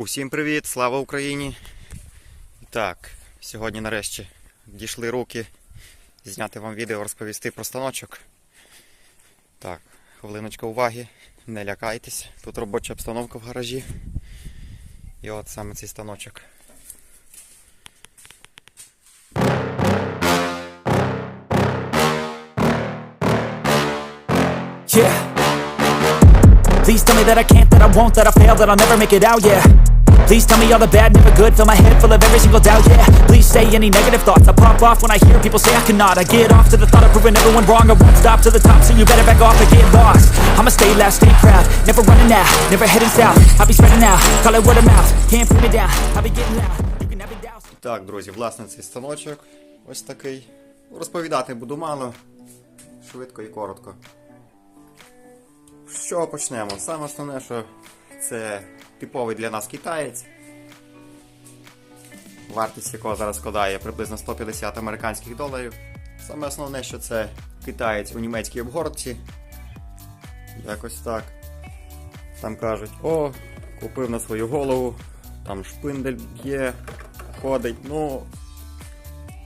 Усім привіт, слава Україні! Так, сьогодні нарешті дійшли руки зняти вам відео, розповісти про станочок. Так, хвилиночка уваги, не лякайтесь. Тут робоча обстановка в гаражі. І от саме цей станочок. Please tell me that I can't, that I won't, that I fail, that I'll never make it out, yeah. Please tell me all the bad, never good, fill my head full of every single doubt, yeah. Please say any negative thoughts, I pop off when I hear people say I cannot. I get off to the thought of proving everyone wrong, I won't stop to the top, so you better back off and get lost. I'ma stay loud, stay proud, never running out, never heading south. I'll be spreading out, call it word of mouth, can't put me down, I'll be getting loud, you can have it down. Так, друзі, власне, цей станочок ось такий. Розповідати буду мало, швидко і коротко. Чого почнемо? Саме основне, що це типовий для нас китаєць, вартість якого зараз складає приблизно 150 американських доларів. Саме основне, що це китаєць у німецькій обгортці. Якось так. Там кажуть, о, купив на свою голову, там шпиндель б'є, ходить. Ну,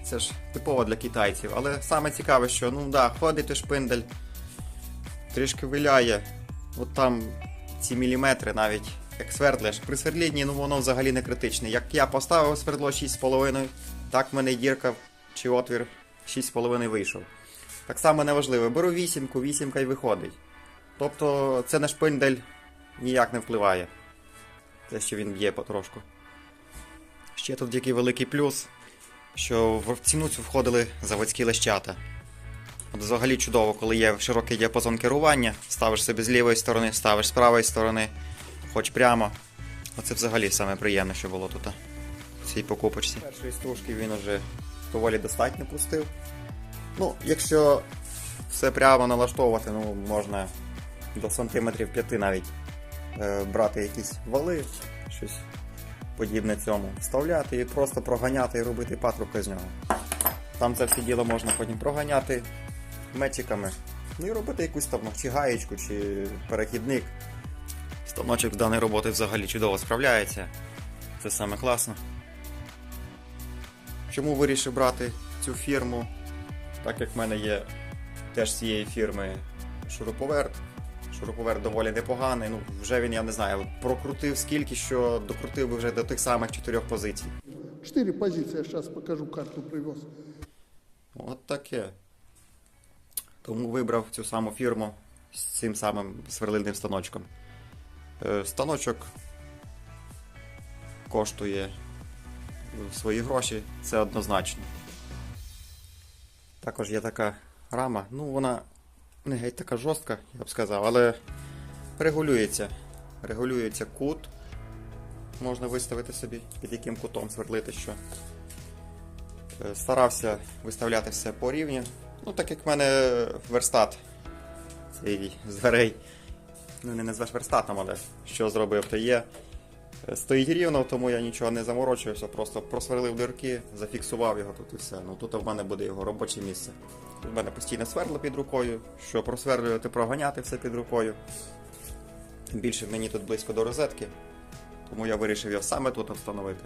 це ж типово для китайців. Але саме цікаве, що ну да, ходить шпиндель, трішки виляє. От там ці міліметри навіть як свердлиш. При свердлінні ну воно взагалі не критичне. Як я поставив свердло 6,5, так в мене дірка чи отвір 6,5 вийшов. Так само неважливо. Беру вісімку, вісімка й виходить. Тобто це на шпиндель ніяк не впливає. Те, що він б'є потрошку. Ще тут який великий плюс, що в ціну цю входили заводські лещата. Взагалі чудово, коли є широкий діапазон керування, ставиш собі з лівої сторони, ставиш з правої сторони, хоч прямо. Оце взагалі саме приємне, що було тут. В цій покупочці. Першої стружки він уже доволі достатньо пустив. Ну, якщо все прямо налаштовувати, ну можна до сантиметрів 5 навіть е, брати якісь вали, щось подібне цьому, вставляти і просто проганяти і робити патрубки з нього. Там це все діло можна потім проганяти мечиками. Ну і робити якусь там чи гаєчку, чи перехідник. Станочок з даної роботи взагалі чудово справляється. Це саме класно. Чому вирішив брати цю фірму? Так як в мене є теж з цієї фірми шуруповерт. Шуруповерт доволі непоганий. Ну, вже він, я не знаю, прокрутив скільки, що докрутив би вже до тих самих чотирьох позицій. Четыре позиции, я сейчас покажу, карту привез. От таке. Тому вибрав цю саму фірму з цим самим сверлильним станочком. Е, Станочок коштує свої гроші, це однозначно. Також є така рама, ну вона не геть така жорстка, я б сказав, але регулюється. Регулюється кут. Можна виставити собі, під яким кутом сверлити що. Е, Старався виставляти все по рівні. Ну, так як в мене верстат цей з дверей. Ну, не назвеш верстатом, але що зробив, то є. Е, Стоїть рівно, тому я нічого не заморочуюся, просто просверлив дирки, зафіксував його тут і все. Ну тут в мене буде його робоче місце. Тут в мене постійне сверло під рукою, що просверлювати, проганяти все під рукою. Тим більше мені тут близько до розетки, тому я вирішив його саме тут встановити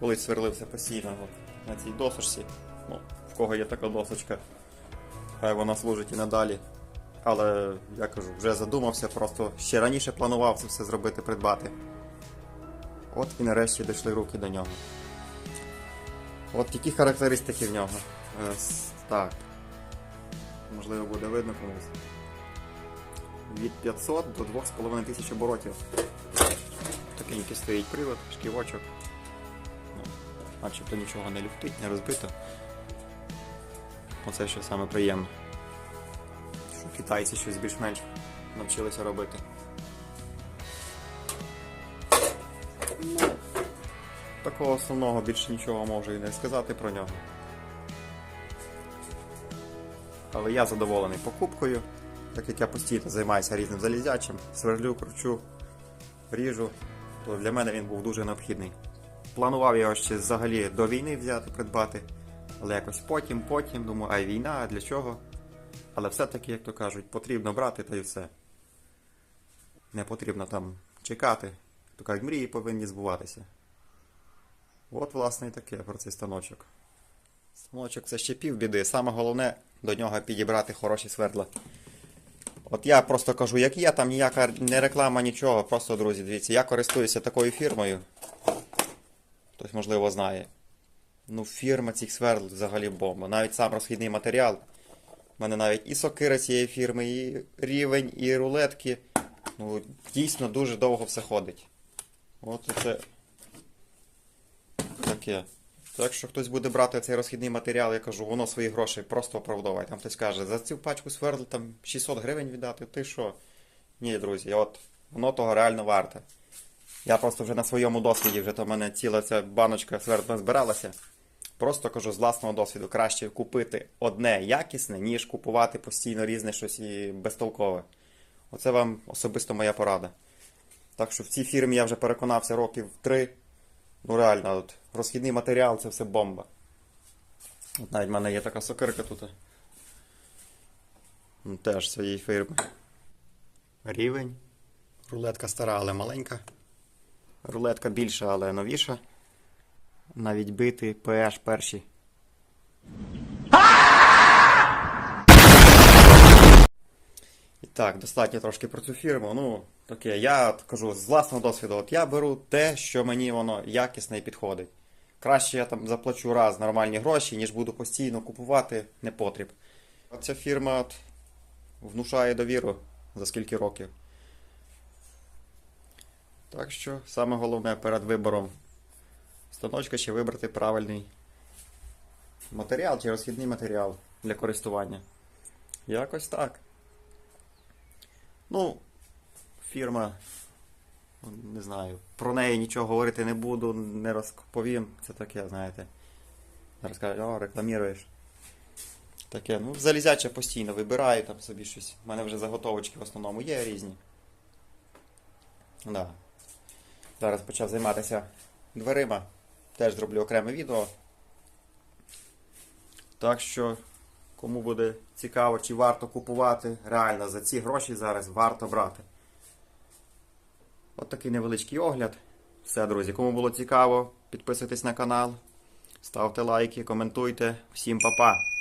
колись сверлився постійно от, на цій досочці. Ну, кого є така досочка, хай вона служить і надалі. Але я кажу, вже задумався, просто ще раніше планував це все зробити, придбати. От і нарешті дійшли руки до нього. От такі характеристики в нього. Е, Так. Можливо, буде видно комусь. Від 500 до 2,5 тисяч оборотів. Такенький стоїть привод, шківочок. Ну, начебто нічого не люфтить, не розбито. Оце що саме приємно. Що китайці щось більш-менш навчилися робити. Ну, Такого основного більше нічого можу і не сказати про нього. Але я задоволений покупкою, так як я постійно займаюся різним залізячим, сверлю, кручу, ріжу, то для мене він був дуже необхідний. Планував його ще взагалі до війни взяти, придбати, але якось потім, потім, думаю, а війна, а для чого? Але все-таки, як то кажуть, потрібно брати та й все. Не потрібно там чекати, То кажуть, мрії повинні збуватися. От, власне, і таке про цей станочок. Станочок це ще півбіди. Саме головне до нього підібрати хороші свердла. От я просто кажу, як є, там ніяка не реклама, нічого. Просто, друзі, дивіться, я користуюся такою фірмою. Хтось, можливо, знає. Ну, фірма цих свердл взагалі бомба. Навіть сам розхідний матеріал. У мене навіть і сокира цієї фірми, і рівень, і рулетки. Ну, дійсно дуже довго все ходить. От це таке. Так що хтось буде брати цей розхідний матеріал, я кажу, воно свої гроші просто оправдовує. Там хтось каже, за цю пачку свердл там 600 гривень віддати, ти що? Ні, друзі, от воно того реально варте. Я просто вже на своєму досвіді, вже то в мене ціла ця баночка свердла збиралася. Просто кажу з власного досвіду, краще купити одне якісне, ніж купувати постійно різне щось і безтолкове. Оце вам особисто моя порада. Так що в цій фірмі я вже переконався років три. Ну реально, от, розхідний матеріал це все бомба. От навіть в мене є така сокирка тут. Ну, Теж своєї фірми. Рівень. Рулетка стара, але маленька. Рулетка більша, але новіша. Навіть бити PH перші. І так, достатньо трошки про цю фірму. Ну, таке, я кажу з власного досвіду, от я беру те, що мені воно якісне і підходить. Краще я там заплачу раз нормальні гроші, ніж буду постійно купувати непотріб. А ця фірма от, внушає довіру за скільки років. Так що саме головне перед вибором станочка ще вибрати правильний матеріал чи розхідний матеріал для користування. Якось так. Ну, фірма, не знаю, про неї нічого говорити не буду, не розповім. Це таке, знаєте. Зараз кажуть, о, рекламіруєш. Таке, ну, залізяче постійно вибираю там собі щось. У мене вже заготовочки в основному є різні. Да. Зараз почав займатися дверима. Теж зроблю окреме відео. Так що, кому буде цікаво, чи варто купувати, реально за ці гроші зараз варто брати. От такий невеличкий огляд. Все, друзі, кому було цікаво, підписуйтесь на канал, ставте лайки, коментуйте. Всім па-па!